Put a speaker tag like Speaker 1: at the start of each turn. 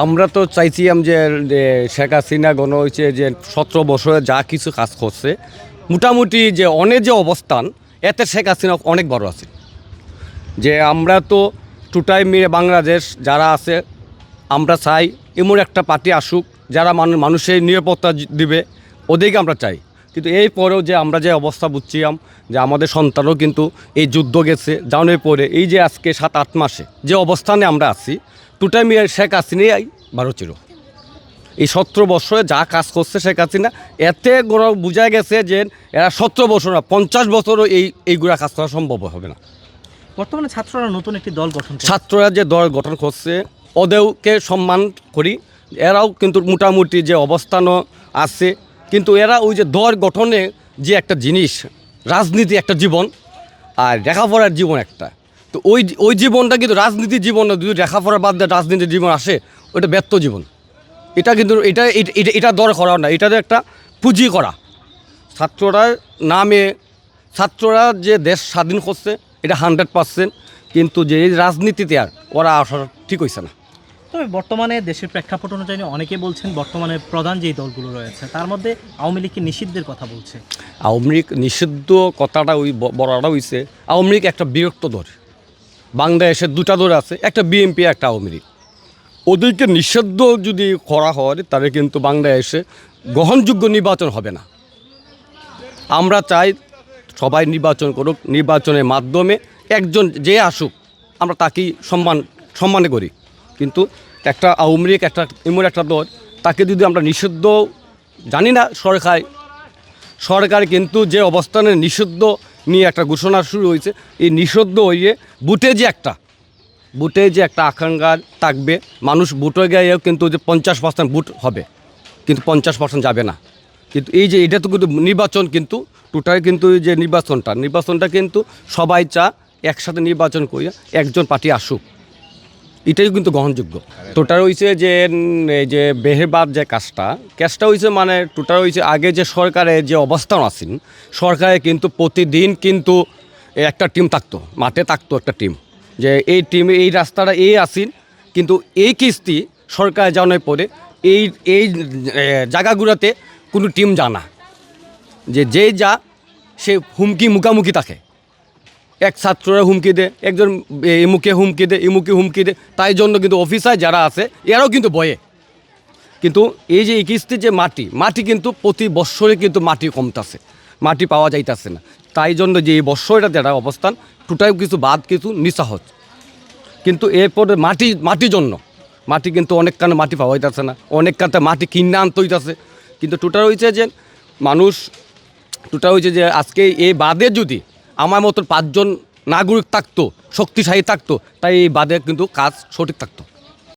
Speaker 1: আমরা তো চাইছিলাম যে শেখ হাসিনা গণ হয়েছে যে সতেরো বছরে যা কিছু কাজ করছে, মোটামুটি যে অনেক যে অবস্থান, এতে শেখ হাসিনা অনেক বড় আছে। যে আমরা তো টুটাই মিলে বাংলাদেশ যারা আছে, আমরা চাই এমন একটা পার্টি আসুক, যারা মানুষ মানুষের নিরাপত্তা দিবে, ওদেরকে আমরা চাই। কিন্তু এই পরেও যে আমরা যে অবস্থা বুঝছিলাম, যে আমাদের সন্তানও কিন্তু এই যুদ্ধ গেছে জানার পরে, এই যে আজকে সাত, আট মাসে যে অবস্থানে আমরা আছি টুটাই মিলে শেখ হাসিনাই বারো চির এই সতেরো বছরে যা কাজ করছে শেখ হাসিনা এতে কোনো বোঝা গেছে যে এরা সতেরো বছর না পঞ্চাশ বছরও এই এইগুলা কাজ করা সম্ভব হবে না।
Speaker 2: বর্তমানে ছাত্ররা নতুন একটি দল গঠন
Speaker 1: ছাত্ররা যে দল গঠন করছে ওদেরকে সম্মান করি। এরাও কিন্তু মোটামুটি যে অবস্থানও আছে কিন্তু এরা ওই যে দল গঠনে যে একটা জিনিস রাজনীতি একটা জীবন আর লেখাপড়ার জীবন একটা। তো ওই ওই জীবনটা কিন্তু রাজনীতির জীবন না, যদি লেখাপড়ার বাদ দিয়ে রাজনীতির জীবন আসে ওটা ব্যর্থ জীবন। এটা কিন্তু এটা এটা- দর করা না এটা একটা পুঁজি করা। ছাত্ররা নামে ছাত্ররা যে দেশ স্বাধীন করছে এটা হান্ড্রেড পার্সেন্ট কিন্তু যে রাজনীতিতে আর ওরা আসা ঠিক হয়েছে না।
Speaker 2: তবে বর্তমানে দেশের প্রেক্ষাপট অনুযায়ী অনেকে বলছেন বর্তমানে প্রধান যেই দলগুলো রয়েছে তার মধ্যে আওয়ামী লীগকে নিষিদ্ধের কথা বলছে?
Speaker 1: আওয়ামী লীগ নিষিদ্ধ কথাটা ওই বড়টা হয়েছে আওয়ামী লীগ একটা বিরক্ত দল। বাংলাদেশের দুটা দল আছে, একটা বিএনপি একটা আওয়ামী লীগ। ওদেরকে নিষিদ্ধ যদি করা হয়, তাহলে কিন্তু বাংলাদেশে গ্রহণযোগ্য নির্বাচন হবে না। আমরা চাই সবাই নির্বাচন করুক, নির্বাচনের মাধ্যমে একজন যে আসুক, আমরা তাকেই সম্মান, সম্মানে করি। কিন্তু একটা আওয়ামী লীগ, একটা এমন একটা দল, তাকে যদি আমরা নিষিদ্ধ জানি না সরকার সরকার কিন্তু যে অবস্থানে নিষিদ্ধ নিয়ে একটা ঘোষণা শুরু হয়েছে। এই নিষিদ্ধ হয়ে বুটে যে একটা, বুটে যে একটা আকাঙ্ক্ষা থাকবে, মানুষ বুটে গিয়েও কিন্তু যে পঞ্চাশ পার্সেন্ট বুট হবে, কিন্তু পঞ্চাশ পার্সেন্ট যাবে না। কিন্তু এই যে এটা তো কিন্তু নির্বাচন কিন্তু টোটাল কিন্তু এই যে নির্বাচনটা নির্বাচনটা কিন্তু সবাই চা একসাথে নির্বাচন করিয়া একজন পার্টি আসুক। এটাই কিন্তু গ্রহণযোগ্য। টোটাল হয়েছে যে, এই যে বেহেবাদ যে কাজটা কাজটা হয়েছে মানে টোটাল হয়েছে আগে যে সরকারের যে অবস্থান আছেন, সরকারে কিন্তু প্রতিদিন কিন্তু একটা টিম থাকতো, মাঠে থাকতো একটা টিম যে এই টিম এই রাস্তাটা এই আসিন কিন্তু এই কিস্তি সরকার জানার পরে এই এই জায়গাগুলোতে কোনো টিম জানা যে যে যা, সে হুমকি মুখামুখি থাকে। এক ছাত্ররা হুমকি দেয়, একজন এমুকে হুমকি দেয়, এমুকে হুমকি দেয়। তাই জন্য কিন্তু অফিসার যারা আছে, এরাও কিন্তু বয়ে কিন্তু এই যে কিস্তির যে মাটি মাটি কিন্তু প্রতি বৎসরে কিন্তু মাটি কমতাছে, মাটি পাওয়া যাইতাছে না। তাই জন্য যে এই বৎসরটা যেটা অবস্থান টোটাল কিছু বাদ, কিছু নিঃসাহজ কিন্তু এরপরে মাটি মাটির জন্য, মাটি কিন্তু অনেক কানে মাটি পাওয়া যাইতেছে না, অনেক কানে মাটি কিনে আনতে হইতাছে। কিন্তু টোটাল হয়েছে যে, মানুষ টোটাল হয়েছে যে আজকে এই বাদে যদি আমার মতন পাঁচজন নাগরিক থাকতো শক্তিশালী থাকতো তাই এই বাদে কিন্তু কাজ সঠিক থাকতো।